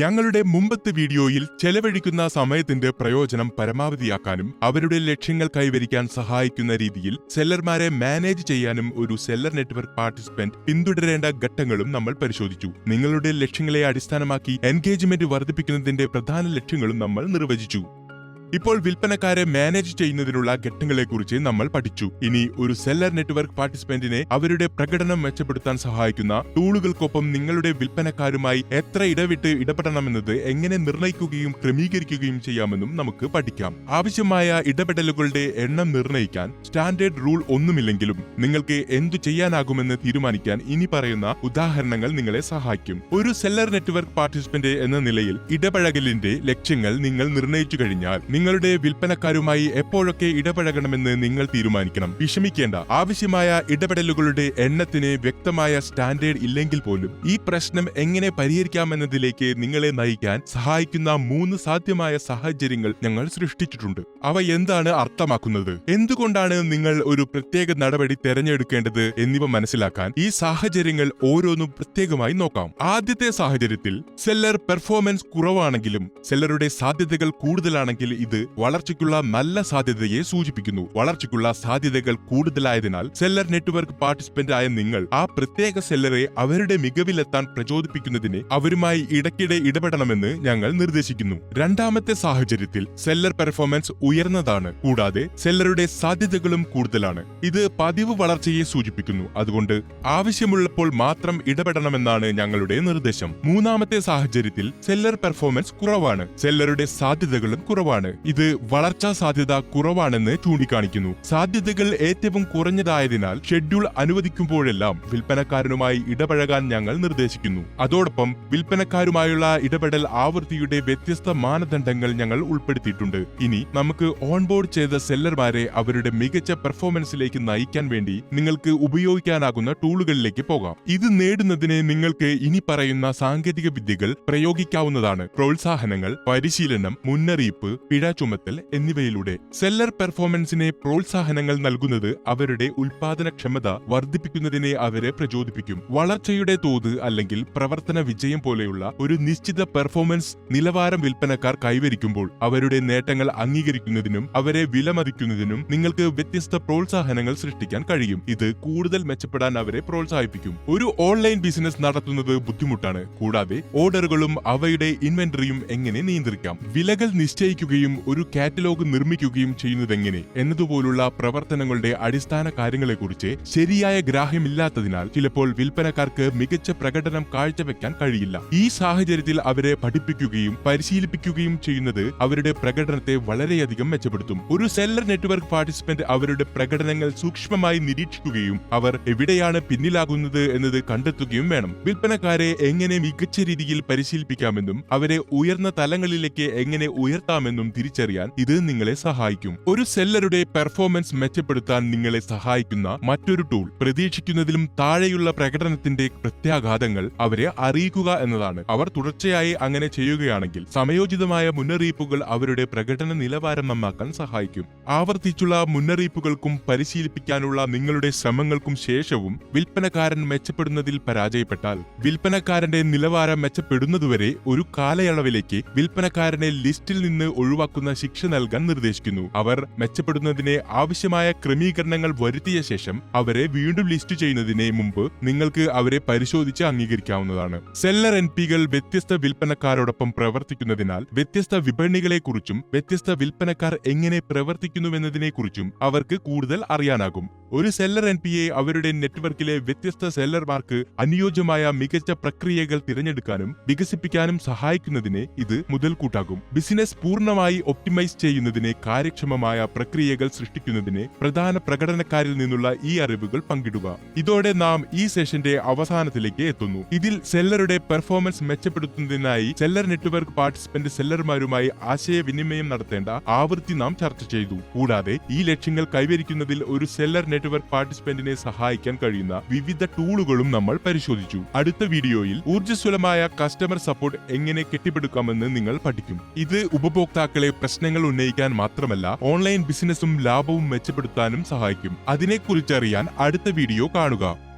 ഞങ്ങളുടെ മുമ്പത്തെ വീഡിയോയിൽ ചെലവഴിക്കുന്ന സമയത്തിന്റെ പ്രയോജനം പരമാവധിയാക്കാനും അവരുടെ ലക്ഷ്യങ്ങൾ കൈവരിക്കാൻ സഹായിക്കുന്ന രീതിയിൽ സെല്ലർമാരെ മാനേജ് ചെയ്യാനും ഒരു സെല്ലർ നെറ്റ്വർക്ക് പാർട്ടിസിപ്പന്റ് പിന്തുടരേണ്ട ഘട്ടങ്ങളും നമ്മൾ പരിശോധിച്ചു. നിങ്ങളുടെ ലക്ഷ്യങ്ങളെ അടിസ്ഥാനമാക്കി എൻഗേജ്മെന്റ് വർദ്ധിപ്പിക്കുന്നതിന്റെ പ്രധാന ലക്ഷ്യങ്ങളും നമ്മൾ നിർവചിച്ചു. ഇപ്പോൾ വിൽപ്പനക്കാരെ മാനേജ് ചെയ്യുന്നതിനുള്ള ഘട്ടങ്ങളെക്കുറിച്ച് നമ്മൾ പഠിച്ചു. ഇനി ഒരു സെല്ലർ നെറ്റ്വർക്ക് പാർട്ടിസിപ്പന്റിനെ അവരുടെ പ്രകടനം മെച്ചപ്പെടുത്താൻ സഹായിക്കുന്ന ടൂളുകൾക്കൊപ്പം നിങ്ങളുടെ വിൽപ്പനക്കാരുമായി എത്ര ഇടവിട്ട് ഇടപെടണമെന്നത് എങ്ങനെ നിർണയിക്കുകയും ക്രമീകരിക്കുകയും ചെയ്യാമെന്നും നമുക്ക് പഠിക്കാം. ആവശ്യമായ ഇടപെടലുകളുടെ എണ്ണം നിർണയിക്കാൻ സ്റ്റാൻഡേർഡ് റൂൾ ഒന്നുമില്ലെങ്കിലും നിങ്ങൾക്ക് എന്തു ചെയ്യാനാകുമെന്ന് തീരുമാനിക്കാൻ ഇനി പറയുന്ന ഉദാഹരണങ്ങൾ നിങ്ങളെ സഹായിക്കും. ഒരു സെല്ലർ നെറ്റ്വർക്ക് പാർട്ടിസിപ്പന്റ് എന്ന നിലയിൽ ഇടപഴകലിന്റെ ലക്ഷ്യങ്ങൾ നിങ്ങൾ നിർണയിച്ചു കഴിഞ്ഞാൽ നിങ്ങളുടെ വിൽപ്പനക്കാരുമായി എപ്പോഴൊക്കെ ഇടപഴകണമെന്ന് നിങ്ങൾ തീരുമാനിക്കണം. വിഷമിക്കേണ്ട. ആവശ്യമായ ഇടപെടലുകളുടെ എണ്ണത്തിന് വ്യക്തമായ സ്റ്റാൻഡേർഡ് ഇല്ലെങ്കിൽ പോലും ഈ പ്രശ്നം എങ്ങനെ പരിഹരിക്കാമെന്നതിലേക്ക് നിങ്ങളെ നയിക്കാൻ സഹായിക്കുന്ന മൂന്ന് സാധ്യമായ സാഹചര്യങ്ങൾ ഞങ്ങൾ സൃഷ്ടിച്ചിട്ടുണ്ട്. അവ എന്താണ് അർത്ഥമാക്കുന്നത്? എന്തുകൊണ്ടാണ് നിങ്ങൾ ഒരു പ്രത്യേക നടപടി തെരഞ്ഞെടുക്കേണ്ടത് എന്നിവ മനസ്സിലാക്കാൻ ഈ സാഹചര്യങ്ങൾ ഓരോന്നും പ്രത്യേകമായി നോക്കാം. ആദ്യത്തെ സാഹചര്യത്തിൽ സെല്ലർ പെർഫോമൻസ് കുറവാണെങ്കിലും സെല്ലറുടെ സാധ്യതകൾ കൂടുതലാണെങ്കിൽ ഇത് വളർച്ചയ്ക്കുള്ള നല്ല സാധ്യതയെ സൂചിപ്പിക്കുന്നു. വളർച്ചയ്ക്കുള്ള സാധ്യതകൾ കൂടുതലായതിനാൽ സെല്ലർ നെറ്റ്വർക്ക് പാർട്ടിസിപ്പന്റ് ആയ നിങ്ങൾ ആ പ്രത്യേക സെല്ലറെ അവരുടെ മികവിലെത്താൻ പ്രചോദിപ്പിക്കുന്നതിന് അവരുമായി ഇടയ്ക്കിടെ ഇടപെടണമെന്ന് ഞങ്ങൾ നിർദ്ദേശിക്കുന്നു. രണ്ടാമത്തെ സാഹചര്യത്തിൽ സെല്ലർ പെർഫോമൻസ് ഉയർന്നതാണ്. കൂടാതെ സെല്ലറുടെ സാധ്യതകളും കൂടുതലാണ്. ഇത് പതിവ് വളർച്ചയെ സൂചിപ്പിക്കുന്നു. അതുകൊണ്ട് ആവശ്യമുള്ളപ്പോൾ മാത്രം ഇടപെടണമെന്നാണ് ഞങ്ങളുടെ നിർദ്ദേശം. മൂന്നാമത്തെ സാഹചര്യത്തിൽ സെല്ലർ പെർഫോമൻസ് കുറവാണ്. സെല്ലറുടെ സാധ്യതകളും കുറവാണ്. ഇത് വളർച്ചാ സാധ്യത കുറവാണെന്ന് ചൂണ്ടിക്കാണിക്കുന്നു. സാധ്യതകൾ ഏറ്റവും കുറഞ്ഞതായതിനാൽ ഷെഡ്യൂൾ അനുവദിക്കുമ്പോഴെല്ലാം വിൽപ്പനക്കാരനുമായി ഇടപഴകാൻ ഞങ്ങൾ നിർദ്ദേശിക്കുന്നു. അതോടൊപ്പം വിൽപ്പനക്കാരുമായുള്ള ഇടപെടൽ ആവൃത്തിയുടെ വ്യത്യസ്ത മാനദണ്ഡങ്ങൾ ഞങ്ങൾ ഉൾപ്പെടുത്തിയിട്ടുണ്ട്. ഇനി നമുക്ക് ഓൺബോർഡ് ചെയ്ത സെല്ലർമാരെ അവരുടെ മികച്ച പെർഫോമൻസിലേക്ക് നയിക്കാൻ വേണ്ടി നിങ്ങൾക്ക് ഉപയോഗിക്കാനാകുന്ന ടൂളുകളിലേക്ക് പോകാം. ഇത് നേടുന്നതിന് നിങ്ങൾക്ക് ഇനി പറയുന്ന സാങ്കേതിക വിദ്യകൾ പ്രയോഗിക്കാവുന്നതാണ്. പ്രോത്സാഹനങ്ങൾ പരിശീലനം മുന്നറിയിപ്പ് പിഴ ചുമത്തൽ എന്നിവയിലൂടെ സെല്ലർ പെർഫോമൻസിനെ പ്രോത്സാഹനങ്ങൾ നൽകുന്നത് അവരുടെ ഉൽപാദനക്ഷമത വർദ്ധിപ്പിക്കുന്നതിനെ അവരെ പ്രചോദിപ്പിക്കും. വളർച്ചയുടെ തോത് അല്ലെങ്കിൽ പ്രവർത്തന വിജയം പോലെയുള്ള ഒരു നിശ്ചിത പെർഫോമൻസ് നിലവാരം വിൽപ്പനക്കാർ കൈവരിക്കുമ്പോൾ അവരുടെ നേട്ടങ്ങൾ അംഗീകരിക്കുന്നതിനും അവരെ വിലമതിക്കുന്നതിനും നിങ്ങൾക്ക് വ്യത്യസ്ത പ്രോത്സാഹനങ്ങൾ സൃഷ്ടിക്കാൻ കഴിയും. ഇത് കൂടുതൽ മെച്ചപ്പെടാൻ അവരെ പ്രോത്സാഹിപ്പിക്കും. ഒരു ഓൺലൈൻ ബിസിനസ് നടത്തുന്നത് ബുദ്ധിമുട്ടാണ്. കൂടാതെ ഓർഡറുകളും അവയുടെ ഇൻവെന്ററിയും എങ്ങനെ നിയന്ത്രിക്കാം? വിലകൾ നിശ്ചയിക്കുകയും ഒരു കാറ്റലോഗ് നിർമ്മിക്കുകയും ചെയ്യുന്നതെങ്ങനെ? എന്നതുപോലുള്ള പ്രവർത്തനങ്ങളുടെ അടിസ്ഥാന കാര്യങ്ങളെക്കുറിച്ച് ശരിയായ ഗ്രാഹ്യമില്ലാത്തതിനാൽ ചിലപ്പോൾ വിൽപ്പനക്കാർക്ക് മികച്ച പ്രകടനം കാഴ്ചവെക്കാൻ കഴിയില്ല. ഈ സാഹചര്യത്തിൽ അവരെ പഠിപ്പിക്കുകയും പരിശീലിപ്പിക്കുകയും ചെയ്യുന്നത് അവരുടെ പ്രകടനത്തെ വളരെയധികം മെച്ചപ്പെടുത്തും. ഒരു സെല്ലർ നെറ്റ്വർക്ക് പാർട്ടിസിപ്പന്റ് അവരുടെ പ്രകടനങ്ങൾ സൂക്ഷ്മമായി നിരീക്ഷിക്കുകയും അവർ എവിടെയാണ് പിന്നിലാകുന്നത് എന്നത് കണ്ടെത്തുകയും വേണം. വിൽപ്പനക്കാരെ എങ്ങനെ മികച്ച രീതിയിൽ പരിശീലിപ്പിക്കാമെന്നും അവരെ ഉയർന്ന തലങ്ങളിലേക്ക് എങ്ങനെ ഉയർത്താമെന്നും തിരിച്ചറിയാൻ ഇത് നിങ്ങളെ സഹായിക്കും. ഒരു സെല്ലറുടെ പെർഫോമൻസ് മെച്ചപ്പെടുത്താൻ നിങ്ങളെ സഹായിക്കുന്ന മറ്റൊരു ടൂൾ പ്രതീക്ഷിക്കുന്നതിലും താഴെയുള്ള പ്രകടനത്തിന്റെ പ്രത്യാഘാതങ്ങൾ അവരെ അറിയിക്കുക എന്നതാണ്. അവർ തുടർച്ചയായി അങ്ങനെ ചെയ്യുകയാണെങ്കിൽ സമയോചിതമായ മുന്നറിയിപ്പുകൾ അവരുടെ പ്രകടന നിലവാരം നന്നാക്കാൻ സഹായിക്കും. ആവർത്തിച്ചുള്ള മുന്നറിയിപ്പുകൾക്കും പരിശീലിപ്പിക്കാനുള്ള നിങ്ങളുടെ ശ്രമങ്ങൾക്കും ശേഷവും വിൽപ്പനക്കാരൻ മെച്ചപ്പെടുന്നതിൽ പരാജയപ്പെട്ടാൽ വിൽപ്പനക്കാരന്റെ നിലവാരം മെച്ചപ്പെടുന്നതുവരെ ഒരു കാലയളവിലേക്ക് വിൽപ്പനക്കാരനെ ലിസ്റ്റിൽ നിന്ന് ഒഴിവാക്കുന്ന ശിക്ഷ നൽകാൻ നിർദ്ദേശിക്കുന്നു. അവർ മെച്ചപ്പെടുന്നതിന് ആവശ്യമായ ക്രമീകരണങ്ങൾ വരുത്തിയ ശേഷം അവരെ വീണ്ടും ലിസ്റ്റ് ചെയ്യുന്നതിന് മുമ്പ് നിങ്ങൾക്ക് അവരെ പരിശോധിച്ച് അംഗീകരിക്കാവുന്നതാണ്. സെല്ലർ എൻ പികൾ വ്യത്യസ്ത വിൽപ്പനക്കാരോടൊപ്പം പ്രവർത്തിക്കുന്നതിനാൽ വ്യത്യസ്ത വിപണികളെക്കുറിച്ചും വ്യത്യസ്ത വിൽപ്പനക്കാർ എങ്ങനെ പ്രവർത്തിക്കുന്നുവെന്നതിനെക്കുറിച്ചും അവർക്ക് കൂടുതൽ അറിയാനാകും. ഒരു സെല്ലർ എൻ പിയെ അവരുടെ നെറ്റ്വർക്കിലെ വ്യത്യസ്ത സെല്ലർമാർക്ക് അനുയോജ്യമായ മികച്ച പ്രക്രിയകൾ തിരഞ്ഞെടുക്കാനും വികസിപ്പിക്കാനും സഹായിക്കുന്നതിന് ഇത് മുതൽക്കൂട്ടാകും. ബിസിനസ് പൂർണമായി ഒപ്റ്റിമൈസ് ചെയ്യുന്നതിന് കാര്യക്ഷമമായ പ്രക്രിയകൾ സൃഷ്ടിക്കുന്നതിന് പ്രധാന പ്രകടനക്കാരിൽ നിന്നുള്ള ഈ അറിവുകൾ പങ്കിടുക. ഇതോടെ നാം ഈ സെഷന്റെ അവസാനത്തിലേക്ക് എത്തുന്നു. ഇതിൽ സെല്ലറുടെ പെർഫോമൻസ് മെച്ചപ്പെടുത്തുന്നതിനായി സെല്ലർ നെറ്റ്വർക്ക് പാർട്ടിസിപ്പന്റ് സെല്ലർമാരുമായി ആശയവിനിമയം നടത്തേണ്ട ആവൃത്തി നാം ചർച്ച ചെയ്തു. കൂടാതെ ഈ ലക്ഷ്യങ്ങൾ കൈവരിക്കുന്നതിൽ ഒരു സെല്ലർ നെറ്റ്വർക്ക് പാർട്ടിസിപ്പന്റിനെ സഹായിക്കാൻ കഴിയുന്ന വിവിധ ടൂളുകളും നമ്മൾ പരിശോധിച്ചു. അടുത്ത വീഡിയോയിൽ ഊർജസ്വലമായ കസ്റ്റമർ സപ്പോർട്ട് എങ്ങനെ കെട്ടിപ്പടുക്കാമെന്ന് നിങ്ങൾ പഠിക്കും. ഇത് ഉപഭോക്താക്കളെ പ്രശ്നങ്ങൾ ഉന്നയിക്കാൻ മാത്രമല്ല ഓൺലൈൻ ബിസിനസ്സും ലാഭവും മെച്ചപ്പെടുത്താനും സഹായിക്കും. അതിനെക്കുറിച്ചറിയാൻ അടുത്ത വീഡിയോ കാണുക.